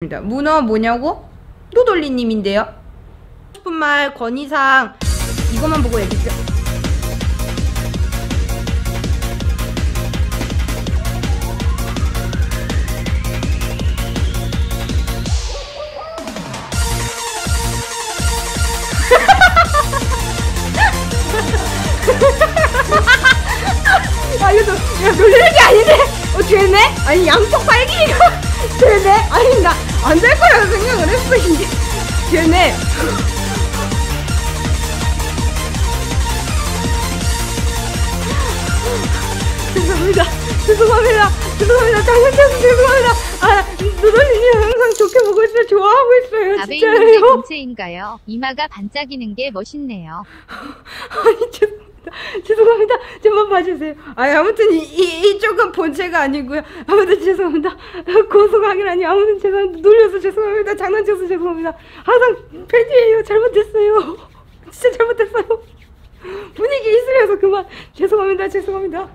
문어 뭐냐고? 노돌리님인데요. 싶은 말 건의사항 이것만 보고 얘기죠. 아 이거 야 놀리는 게 아닌데 어 되네? 아니 양쪽 발기가 되네? 아니 나 안 될 거라고 생각을 했어 이게. 되네. 죄송합니다. 죄송합니다. 죄송합니다. 장난쳐서 죄송합니다. 아 누더님 항상 좋게 보고 있어요 좋아하고 있어요 진짜요. 본체인가요? 이마가 반짝이는 게 멋있네요. 아니 죄송합니다 죄송합니다. 좀만 봐주세요. 아 아무튼 이, 이 이쪽은 본체가 아니고요. 아무튼 죄송합니다. 고소하기라니. 아무튼 죄송합니다 놀려서 죄송합니다. 장난쳐서 죄송합니다. 항상 팬이에요. 잘못했어요. 진짜 잘못했어요. 분위기 이슬려서 그만. 죄송합니다. 죄송합니다